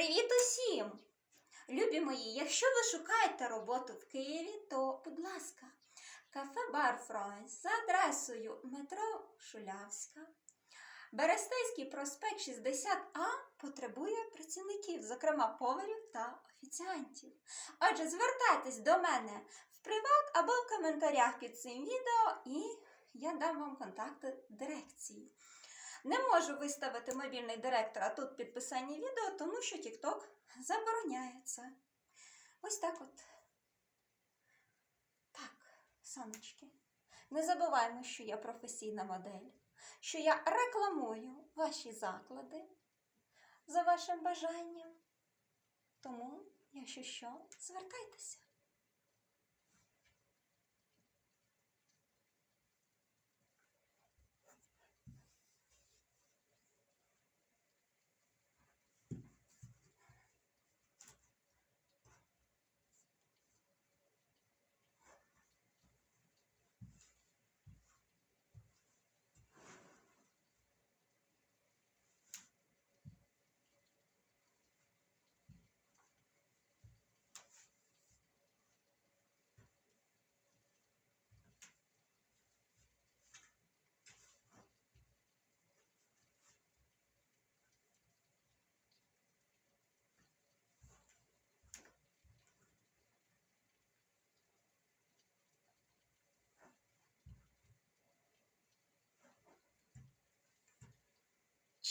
Привіт усім! Любі мої, якщо ви шукаєте роботу в Києві, то, будь ласка, кафе Бар Франс за адресою метро Шулявська. Берестейський проспект 60А потребує працівників, зокрема поварів та офіціантів. Отже, звертайтесь до мене в приват або в коментарях під цим відео, і я дам вам контакти дирекції. Не можу виставити мобільний директор, а тут підписання відео, тому що TikTok забороняє це. Ось так от. Так, сонечки. Не забуваймо, що я професійна модель, що я рекламую ваші заклади за вашим бажанням. Тому, якщо що, звертайтеся.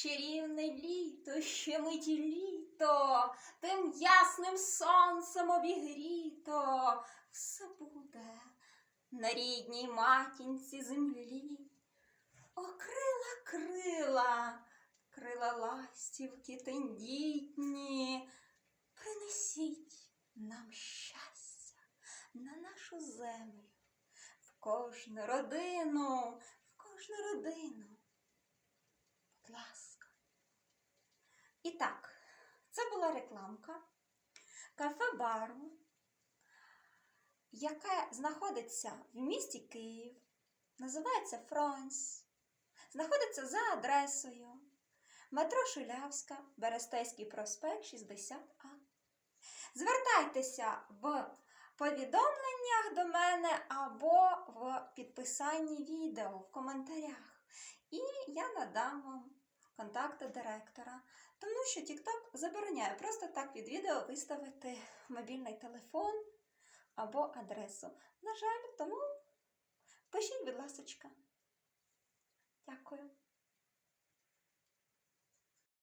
Чарівне літо, ще миті літо, тим ясним сонцем обігріто, все буде на рідній матінці землі. О, крила, крила, крила ластівки тендітні, принесіть нам щастя на нашу землю, в кожну родину, в кожну родину. Ласка. І так, це була рекламка кафе-бару, яке знаходиться в місті Київ, називається Фронс, знаходиться за адресою метро Шулявська, Берестейський проспект 60А. Звертайтеся в повідомленнях до мене або в підписанні відео в коментарях. І я надам вам контакти директора, тому що TikTok забороняє просто так від відео виставити мобільний телефон або адресу. На жаль, тому пишіть, будь ласка. Дякую.